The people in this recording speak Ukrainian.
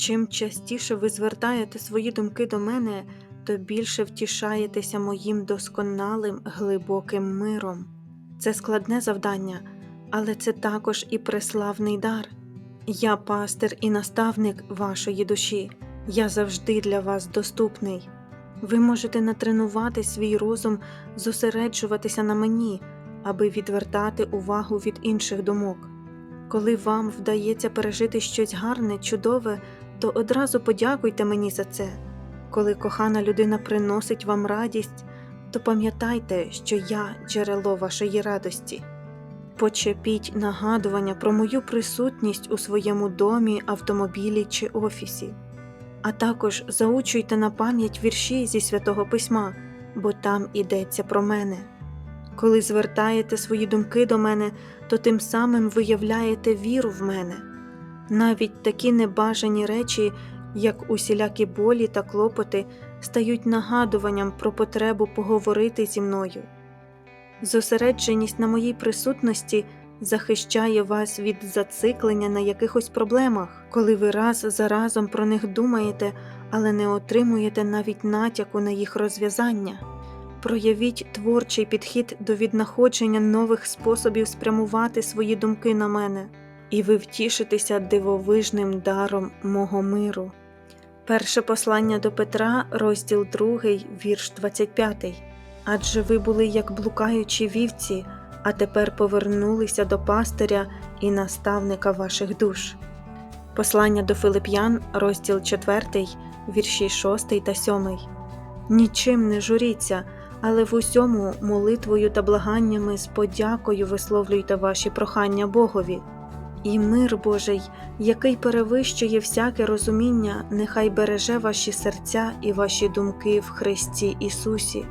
Чим частіше ви звертаєте свої думки до мене, то більше втішаєтеся моїм досконалим глибоким миром. Це складне завдання, але це також і преславний дар. Я пастир і наставник вашої душі. Я завжди для вас доступний. Ви можете натренувати свій розум, зосереджуватися на мені, аби відвертати увагу від інших думок. Коли вам вдається пережити щось гарне, чудове, то одразу подякуйте мені за це. Коли кохана людина приносить вам радість, то пам'ятайте, що я джерело вашої радості. Почепіть нагадування про мою присутність у своєму домі, автомобілі чи офісі, а також заучуйте на пам'ять вірші зі святого письма, бо там ідеться про мене. Коли звертаєте свої думки до мене, то тим самим виявляєте віру в мене. Навіть такі небажані речі, як усілякі болі та клопоти, стають нагадуванням про потребу поговорити зі мною. Зосередженість на моїй присутності захищає вас від зациклення на якихось проблемах, коли ви раз за разом про них думаєте, але не отримуєте навіть натяку на їх розв'язання. Проявіть творчий підхід до віднаходження нових способів спрямувати свої думки на мене, і ви втішитеся дивовижним даром мого миру. Перше послання до Петра, розділ 2, вірш 25. Адже ви були як блукаючі вівці, а тепер повернулися до пастиря і наставника ваших душ. Послання до Филип'ян, розділ 4, вірші 6 та 7. Нічим не журіться, але в усьому молитвою та благаннями з подякою висловлюйте ваші прохання Богові. І мир Божий, який перевищує всяке розуміння, нехай береже ваші серця і ваші думки в Христі Ісусі.